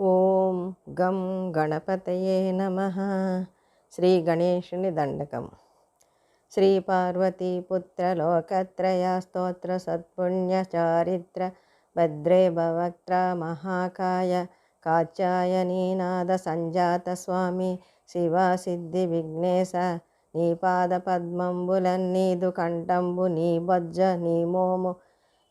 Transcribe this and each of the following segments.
ఓం గం గణపతయే నమ. శ్రీ గణేషుని దండకం. శ్రీ పార్వతీ పుత్ర లోకత్రయ స్తోత్ర సత్పుణ్య చారిత్ర భద్రే భవక్త్ర మహాకాయ కాచాయనీనాద సంజాత స్వామి శివ సిద్ధి విఘ్నేశ నీ పాద పద్మంబులన్నీదు కంఠంబు నీ బొజ్జ నీ మోము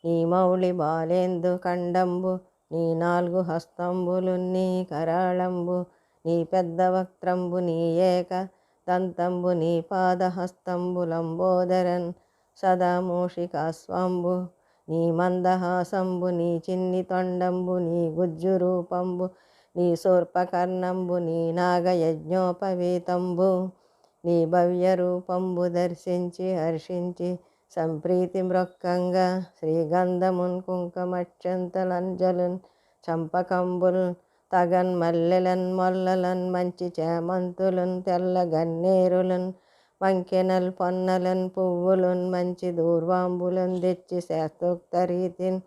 నీ మౌళి బాలేందు కండంబు నీ నాలుగు హస్తంబులు నీ కరాళంబు నీ పెద్ద వక్త్రంబు నీ ఏక దంతంబు నీ పాదహస్తంబులంబోదరన్ సదా మూషికాస్వంబు నీ మందహాసంబు నీ చిన్ని తొండంబు నీ గుజ్జు రూపంబు నీ శూర్పకర్ణంబు నీ నాగయజ్ఞోపవీతంబు నీ భవ్య రూపంబు దర్శించి హర్షించి సంప్రీతి మృక్కంగా శ్రీగంధమున్ కుంకుమక్షంతలంజలున్ చంపకంబుల్ తగన్ మల్లెలన్ మొల్లలన్ మంచి చేమంతులున్ తెల్ల గన్నేరులున్ వంకెనల్ పొన్నలన్ పువ్వులున్ మంచి దూర్వాంబులను తెచ్చి శాస్త్రోక్త రీతిని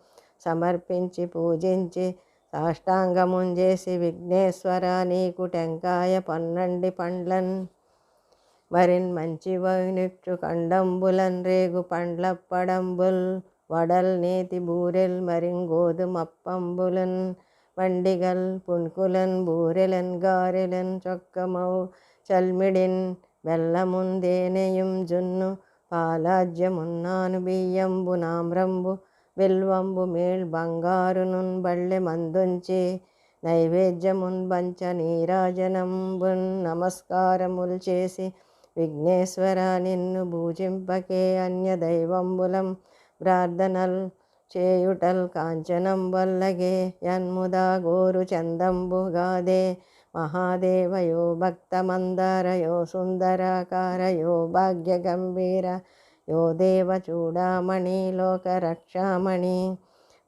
సమర్పించి పూజించి సాష్టాంగముంజేసి విఘ్నేశ్వర నీకు టెంకాయ పన్నండి పండ్లన్. మరిన్ మంచి వైనిక్షు కండంబులన్ రేగు పండ్లప్పడంబుల్ వడల్ నేతి బూరెల్ మరిన్ గోధుమప్పంబులన్ వండిగల్ పుణ్కులన్ బూరెలన్ గారెలన్ చొక్కమౌ చల్మిడిన్ బెల్లముందేనెయుం జున్ను పాలాజ్యమున్నాను బియ్యంబు నామ్రంబు బిల్వంబు మేల్ బంగారునున్ బళ్ళె మందుంచి నైవేద్యమున్ బంచ నీరాజనంబున్ నమస్కారములు చేసి విఘ్నేశ్వర నిన్ను పూజింపకే అన్య దైవంబులం ప్రార్థనల్ చేయుటల్ కాంచనం వల్లగే యన్ముదా గోరు చందంబుగాదే మహాదేవయో భక్తమందారయో సుందరాకారయో భాగ్య గంభీర యో దేవ చూడామణి లోకరక్షామణి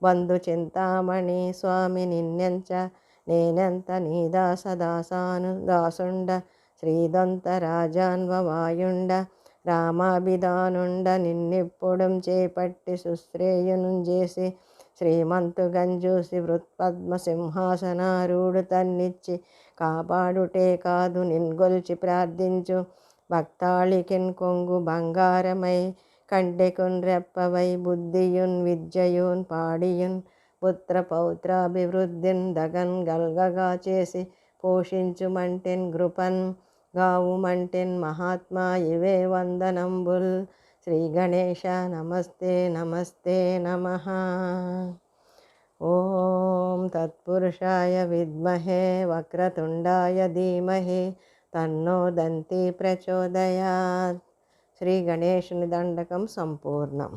బంధు చింతామణి స్వామి నిన్నెంచ నేనెంత నీ దాస దాసాను దాసుండ శ్రీదంత రాజాన్వవాయుండ రామాభిధానుండ నిన్నిప్పుడు చేపట్టి సుశ్రేయును చేసి శ్రీమంతుగంజూసి వృత్పద్మ సింహాసనారూడు తన్నిచ్చి కాపాడుటే కాదు నిన్గొల్చి ప్రార్థించు. భక్తాళికిన్ కొంగు బంగారమై కండెకున్ రెప్పవై బుద్ధియున్ విద్యయున్ పాడియున్ పుత్ర పౌత్రాభివృద్ధిన్ దగన్ గల్గగా చేసి పోషించుమంటెన్ గృపన్ గావుమంటెన్ మహాత్మా ఇవే వందనంబుల్ శ్రీ గణేష నమస్తే నమస్తే నమ ఓం తత్పురుషాయ విద్మహే వక్రతుండాయ ధీమహి తన్నో దంతి ప్రచోదయాత్ శ్రీ గణేషుని దండకం సంపూర్ణం